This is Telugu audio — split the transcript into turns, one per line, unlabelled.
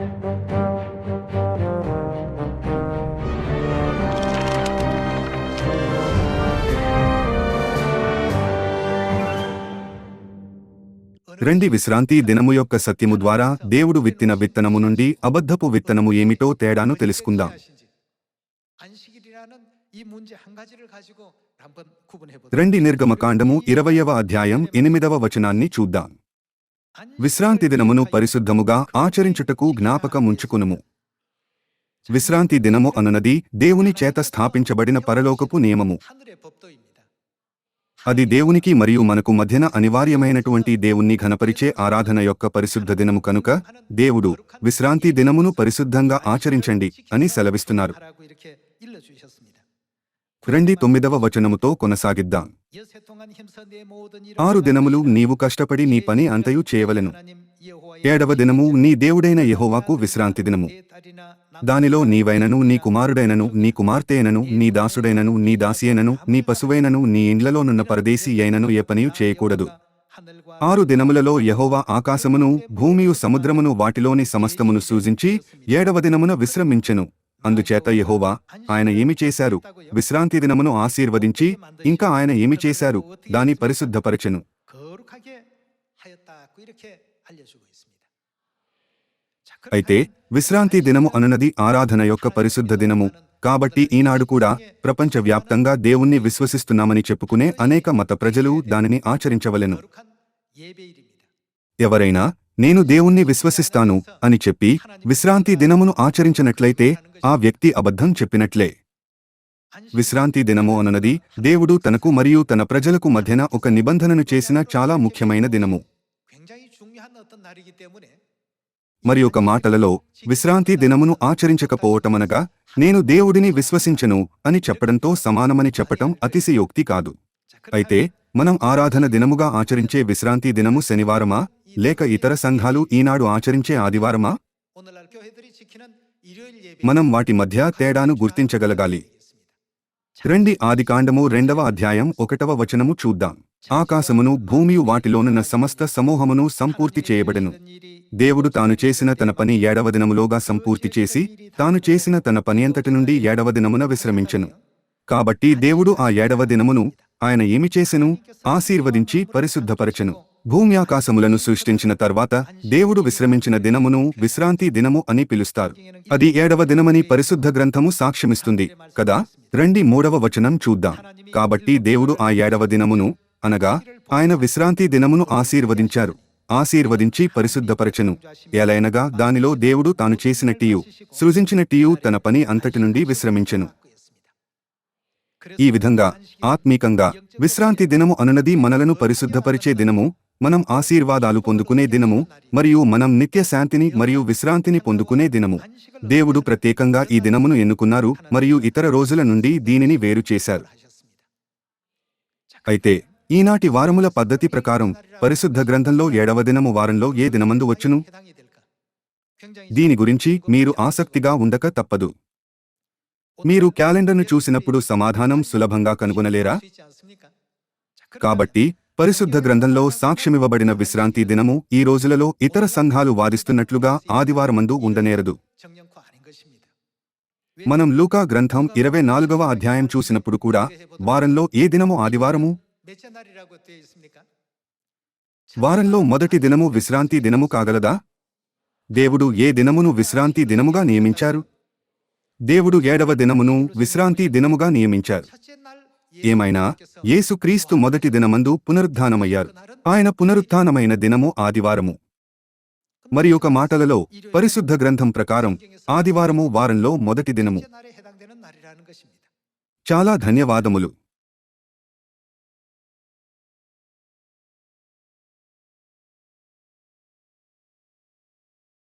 రెండి విశ్రాంతి దినము యొక్క సత్యము ద్వారా దేవుడు విత్తిన విత్తనము నుండి అబద్ధపు విత్తనము ఏమిటో తేడాను తెలుసుకుందాం. రెండి నిర్గమకాండము ఇరవయవ అధ్యాయం ఎనిమిదవ వచనాన్ని చూద్దాం. విశ్రాంతి దినమును పరిశుద్ధముగా ఆచరించుటకు జ్ఞాపకముంచుకునుము విశ్రాంతి దినము అనునది దేవుని చేత స్థాపించబడిన పరలోకపు నియమము. అది దేవునికి మరియు మనకు మధ్యన అనివార్యమైనటువంటి దేవుణ్ణి ఘనపరిచే ఆరాధన యొక్క పరిశుద్ధ దినము కనుక దేవుడు విశ్రాంతి దినమును పరిశుద్ధంగా ఆచరించండి అని సెలవిస్తున్నారు. రెండి తొమ్మిదవ వచనముతో కొనసాగిద్దాం. ఆరు దినములు నీవు కష్టపడి నీ పని అంతయు చేయవలెను. ఏడవ దినము నీ దేవుడైన యహోవాకు విశ్రాంతి దినము. దానిలో నీవైనను నీ కుమారుడైనను నీ కుమార్తెనను నీ దాసుడైనను నీ దాసియనను నీ పశువైనను నీ ఇండ్లలోనున్న పరదేశీ అయినను ఏ పనియు చేయకూడదు. ఆరు దినములలో యహోవా ఆకాశమును భూమియు సముద్రమును వాటిలోని సమస్తమును సూచించి ఏడవ దినమున విశ్రమించెను. అందుచేత యహోవా ఆయన ఏమి చేశారు? విశ్రాంతి దినమును ఆశీర్వదించి ఇంకా ఆయన ఏమి చేశారు? దాని పరిశుద్ధపరచను. అయితే విశ్రాంతి దినము అనునది ఆరాధన యొక్క పరిశుద్ధ దినము. కాబట్టి ఈనాడు కూడా ప్రపంచవ్యాప్తంగా దేవుణ్ణి విశ్వసిస్తున్నామని చెప్పుకునే అనేక మత ప్రజలు దానిని ఆచరించవలెను. ఎవరైనా నేను దేవుణ్ణి విశ్వసిస్తాను అని చెప్పి విశ్రాంతి దినమును ఆచరించినట్లయితే ఆ వ్యక్తి అబద్ధం చెప్పినట్లే. విశ్రాంతి దినము అననది దేవుడు తనకు మరియు తన ప్రజలకు మధ్యన ఒక నిబంధనను చేసిన చాలా ముఖ్యమైన దినము. మరి ఒక మాటలలో విశ్రాంతి దినమును ఆచరించకపోవటమనగా నేను దేవుడిని విశ్వసించను అని చెప్పడంతో సమానమని చెప్పటం అతిశయోక్తి కాదు. అయితే మనం ఆరాధన దినముగా ఆచరించే విశ్రాంతి దినము శనివారమా? లేక ఇతర సంఘాలు ఈనాడు ఆచరించే ఆదివారమా? మనం వాటి మధ్య తేడాను గుర్తించగలగాలి. రెండి ఆదికాండము రెండవ అధ్యాయం ఒకటవ వచనము చూద్దాం. ఆకాశమును భూమియు వాటిలోనున్న సమస్త సమూహమును సంపూర్తి చేయబడెను. దేవుడు తాను చేసిన తన పని ఏడవ దినములోగా సంపూర్తి చేసి తాను చేసిన తన పని అంతటి నుండి ఏడవ దినమున విశ్రమించెను. కాబట్టి దేవుడు ఆ ఏడవ దినమును ఆయన ఏమి చేసెను? ఆశీర్వదించి పరిశుద్ధపరచెను. భూమి ఆకాశములను సృష్టించిన తర్వాత దేవుడు విశ్రమించిన దినమును విశ్రాంతి దినము అని పిలుస్తారు. అది ఏడవ దినమని పరిశుద్ధ గ్రంథము సాక్ష్యమిస్తుంది. కదా? రండి మూడవ వచనం చూద్దాం. కాబట్టి దేవుడు ఆ ఏడవ దినమును అనగా ఆయన విశ్రాంతి దినమును ఆశీర్వదించారు. ఆశీర్వదించి పరిశుద్ధపరచెను. ఎలైనగా దానిలో దేవుడు తాను చేసినట్టియు సృజించినట్టియు తన పని అంతటి నుండి విశ్రమించెను. ఈ విధంగా ఆత్మీకంగా విశ్రాంతి దినము అనునది మనలను పరిశుద్ధపరిచే దినము మనం ఆశీర్వాదాలు పొందుకునే దినము మరియు మనం నిత్య శాంతిని మరియు విశ్రాంతిని పొందుకునే దినము. దేవుడు ప్రత్యేకంగా ఈ దినమును ఎన్నుకున్నారు మరియు ఇతర రోజుల నుండి దీనిని వేరు చేశారు. అయితే ఈనాటి వారముల పద్ధతి ప్రకారం పరిశుద్ధ గ్రంథంలో ఏడవ దినము వారంలో ఏ దినమందు వచ్చును? దీని గురించి మీరు ఆసక్తిగా ఉండక తప్పదు. మీరు క్యాలెండర్ను చూసినప్పుడు సమాధానం సులభంగా కనుగొనలేరా? కాబట్టి పరిశుద్ధ గ్రంథంలో సాక్ష్యమివ్వబడిన విశ్రాంతి దినము ఈ రోజులలో ఇతర సంఘాలు వాదిస్తున్నట్లుగా ఆదివారమందు ఉండనేరదు. మనం లూకా గ్రంథం ఇరవై నాలుగవ అధ్యాయం చూసినప్పుడు కూడా వారంలో ఏ దినము ఆదివారము? వారంలో మొదటి దినము విశ్రాంతి దినము కాగలదా? దేవుడు ఏ దినమును విశ్రాంతి దినముగా నియమించారు? దేవుడు ఏడవ దినమును విశ్రాంతి దినముగా నియమించారు. ఏమైనా? యేసుక్రీస్తు మొదటి దినమందు పునరుద్ధానమయ్యారు. ఆయన పునరుద్ధానమైన దినము ఆదివారము. మరి ఒక మాటలలో పరిశుద్ధ గ్రంథం ప్రకారం ఆదివారము వారంలో మొదటి దినము. చాలా ధన్యవాదములు.